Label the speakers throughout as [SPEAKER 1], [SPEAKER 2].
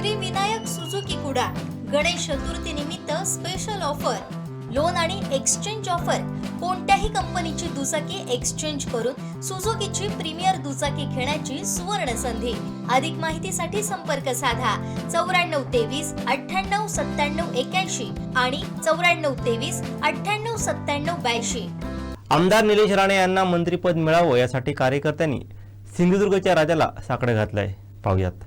[SPEAKER 1] Shri Vinayak Suzuki Kudal Ganesh Chaturthi निमित्त special offer loan आणि exchange offer कोणत्याही कंपनीची दुचाकी एक्सचेंज करून सुझुकीची प्रीमियर दुचाकी घेण्याची सुवर्ण संधी. अधिक माहितीसाठी संपर्क साधा. चौऱ्याण्णव तेवीस अठ्ठ्याण्णव सत्त्याण्णव एक्याऐंशी आणि चौऱ्याण्णव तेवीस अठ्ठ्याण्णव सत्त्याण्णव ब्याऐंशी.
[SPEAKER 2] आमदार निलेश राणे यांना मंत्रिपद मिळावं यासाठी कार्यकर्त्यांनी सिंधुदुर्गच्या राजाला साकडं घातलंय. पाहुयात.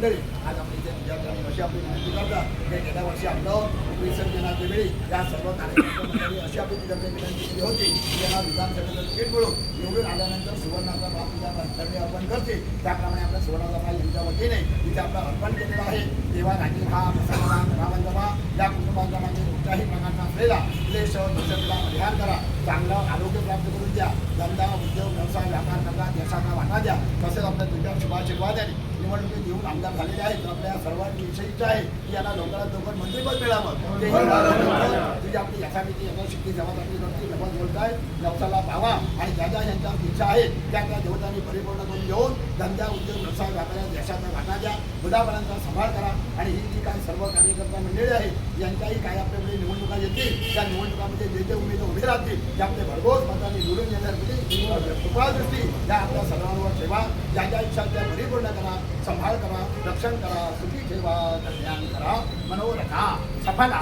[SPEAKER 3] मंडळी आज आपण इथे विद्यार्थ्यांनी अशी आपली विनंती करतात की गेल्या वर्षी आपलं विसर्जनाच्या वेळी या सर्व कार्यकर्त्या अशी आपली विद्यार्थ्यांनी विनंती केली होती की यांना विधानसभेचं तिकीट मिळून निवडून आल्यानंतर सुवर्णाचा प्राप्त ज्या अर्पण करते त्याप्रमाणे आपल्या सुवर्णाचा प्राप्त यांच्या वतीने तिथे आपलं अर्पण केलेलं आहे. तेव्हा राजीव हा प्रसन्न रावंजबा या कुटुंबाच्या मागे कुठल्याही प्रकारचा असलेला क्लेश दुसऱ्याला परिहार करा. चांगलं आरोग्य प्राप्त करून द्या. धंदा उद्योग व्यवसाय व्यापार करता देशाचा वाटा द्या. तसेच आपल्या तुझ्या शुभाशीर्वादाने निवडणुकीत येऊन आमदार झालेले आहेत. आपल्या सर्वांची इच्छा आहे की यांना लवकरात लवकर मंत्रिपद मिळावं. तेही आपली यथामिती यथाशक्ती जबाबदारी करते जबाब बोलताय नवसाला पावा आणि ज्या ज्या यांच्या इच्छा आहेत त्या त्या देवतांनी परिपूर्ण करून घेऊन धंदा उद्योग व्यवसाय व्यापारात देशाचा वाटा द्या. मुलाबाळांचा सांभाळ करा. आणि ही जी काही सर्व कार्यकर्ता मंडळी आहेत यांच्याही काय आपल्याकडे निवडणुका येतील त्या निवडणुकामध्ये जे जे उमेदवार उभे राहतील ते आपले भरघोस मतांनी निवडून येण्यासाठी कृपा दृष्टी त्या आपल्या सर्वांवर ठेवा. ज्या ज्या इच्छा त्या परिपूर्ण करा सांभाळ करा रक्षण करा सुखी ठेवा कल्याण करा मनोरथा सफला.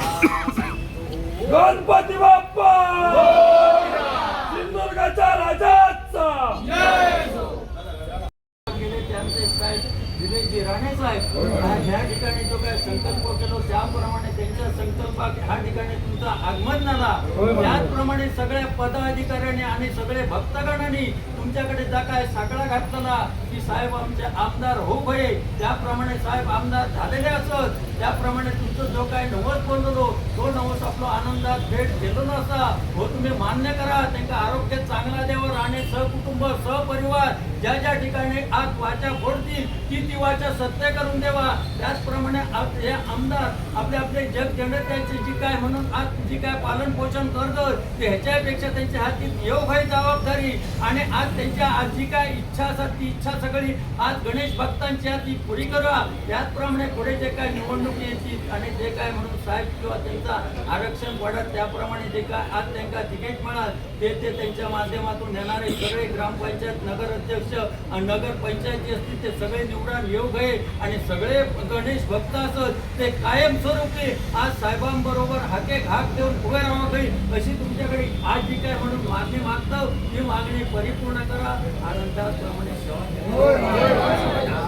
[SPEAKER 4] गणपती बाप्पा! सिंधुदुर्गाच्या राजाचा
[SPEAKER 5] गेले त्यांचे साहेब दिनेशजी राणे साहेब ठिकाणी जो काय संकल्प केलो त्याप्रमाणे त्यांच्या संकल्पात ह्या ठिकाणी तुमचं आगमन झाला. त्याचप्रमाणे सगळ्या पदाधिकाऱ्यांनी आणि सगळे भक्तगणांनी तुमच्याकडे काय साकडा घातलेला की साहेब आमचे आमदार हो भये. त्याप्रमाणे साहेब आमदार झालेले असत. त्याप्रमाणे तुमचं जो काय नवस बोललो तो नवस आपला आनंदात भेट घेतो नसा हो तुम्ही मान्य करा. त्यांना आरोग्य चांगला द्यावं. आणि सहकुटुंब सहपरिवार ज्या ज्या ठिकाणी आज वाचा फोडतील ती ती वाचा सत्य करून देवा. त्याचप्रमाणे आप- हे आमदार आपले आपले जग जनतेचे जी काय म्हणून आज जी काय पालन पोषण करतात ह्याच्यापेक्षा त्यांच्या हाती येऊ भाई जबाबदारी आणि आज त्यांच्या आज जी काय इच्छा असतात ती इच्छा सगळी आज गणेश भक्तांची ती पुरी करा त्याचप्रमाणे पुढे जे काय निवडणूक येतील आणि जे काय म्हणून साहेब किंवा त्यांचा आरक्षण वाढत त्याप्रमाणे जे काय आज त्यांना तिकीट मिळाल ते ते त्यांच्या माध्यमातून येणारे सगळे ग्रामपंचायत नगर अध्यक्ष आणि नगर पंचायती असतील ते सगळे निवडून येऊ गये आणि सगळे गणेश भक्त असत ते कायमस्वरूपी आज साहेबांबरोबर हाके घाक देऊन उभे राहावं. गई अशी तुमच्याकडे आज जी काय म्हणून मागणी मागतो ही मागणी परिपूर्ण करा. आनंदाप्रमाणे सेवा करा.
[SPEAKER 6] आमचे